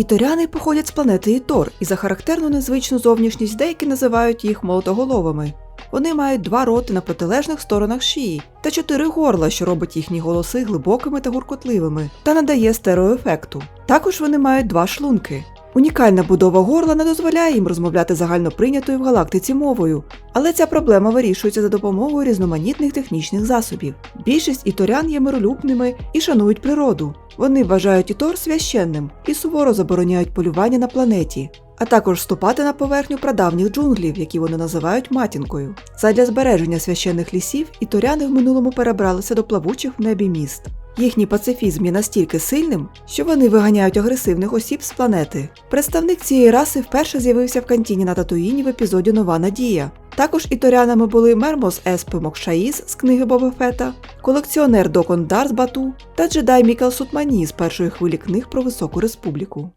Іторяни походять з планети Ітор, і за характерну незвичну зовнішність деякі називають їх молотоголовими. Вони мають два роти на протилежних сторонах шиї та чотири горла, що робить їхні голоси глибокими та гуркотливими та надає стереоефекту. Також вони мають два шлунки. Унікальна будова горла не дозволяє їм розмовляти загально прийнятою в галактиці мовою, але ця проблема вирішується за допомогою різноманітних технічних засобів. Більшість іторян є миролюбними і шанують природу. Вони вважають ітор священним і суворо забороняють полювання на планеті, а також ступати на поверхню прадавніх джунглів, які вони називають матінкою. Задля збереження священних лісів іторяни в минулому перебралися до плавучих в небі міст. Їхній пацифізм є настільки сильним, що вони виганяють агресивних осіб з планети. Представник цієї раси вперше з'явився в кантіні на Татуїні в епізоді Нова Надія. Також іторянами були Мермос Еспи Мокшаїз з книги Боба Фета, колекціонер Докон Дарс Бату та джедай Мікел Сутмані з першої хвилі книг про Високу Республіку.